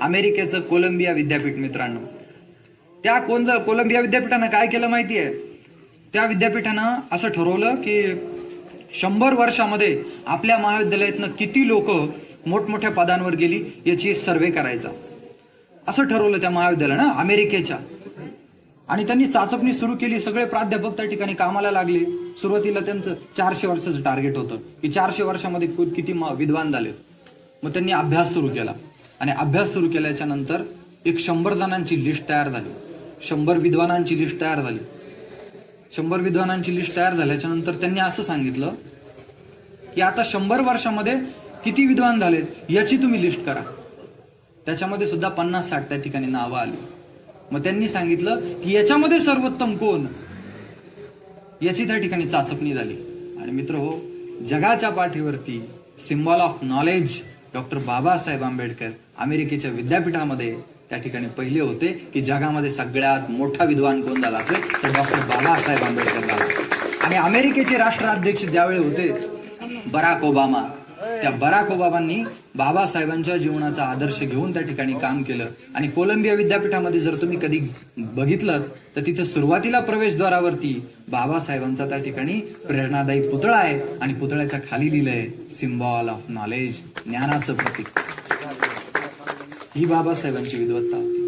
अमेरिकेचं कोलंबिया विद्यापीठ मित्रांनो. त्या कोण कोलंबिया विद्यापीठानं काय केलं माहिती आहे त्या विद्यापीठानं असं ठरवलं की शंभर वर्षामध्ये आपल्या महाविद्यालयातनं किती लोक मोठमोठ्या पदांवर गेली याची सर्वे करायचा. असं ठरवलं त्या महाविद्यालयानं अमेरिकेच्या. आणि त्यांनी चाचपणी सुरू केली सगळे प्राध्यापक त्या ठिकाणी कामाला लागले. सुरुवातीला त्यांचं चारशे वर्षाचं टार्गेट होतं की चारशे वर्षामध्ये किती विद्वान झाले. मग त्यांनी अभ्यास सुरू केला. आणि अभ्यास सुरू केल्याच्यानंतर एक शंभर जणांची लिस्ट तयार झाली. शंभर विद्वानांची लिस्ट तयार झाली. शंभर विद्वानांची लिस्ट तयार झाल्याच्यानंतर त्यांनी असं सांगितलं की आता शंभर वर्षामध्ये किती विद्वान झालेत याची तुम्ही लिस्ट करा. त्याच्यामध्ये सुद्धा पन्नास साठ त्या ठिकाणी नावं आली. मग त्यांनी सांगितलं की याच्यामध्ये सर्वोत्तम कोण? याची त्या ठिकाणी चाचपणी झाली. आणि मित्र हो जगाच्या पाठीवरती symbol of knowledge doctor Babasaheb Ambedkar अमेरिकेच्या विद्यापीठामध्ये त्या ठिकाणी पहिले होते की जगामध्ये सगळ्यात मोठा विद्वान कोण झाला असेल तर डॉक्टर बाबासाहेब आंबेडकर झाला. आणि अमेरिकेचे राष्ट्राध्यक्ष ज्यावेळी होते बराक ओबामा. त्या बराक ओबामांनी बाबासाहेबांच्या जीवनाचा आदर्श घेऊन त्या ठिकाणी काम केलं. आणि कोलंबिया विद्यापीठामध्ये जर तुम्ही कधी बघितलं तर तिथं सुरुवातीला प्रवेशद्वारावरती बाबासाहेबांचा त्या ठिकाणी प्रेरणादायी पुतळा आहे. आणि पुतळ्याच्या खाली लिहिलंय सिम्बॉल ऑफ नॉलेज ज्ञानाचं प्रतीक. ही बाबासाहेबांची विद्वत्ता होती.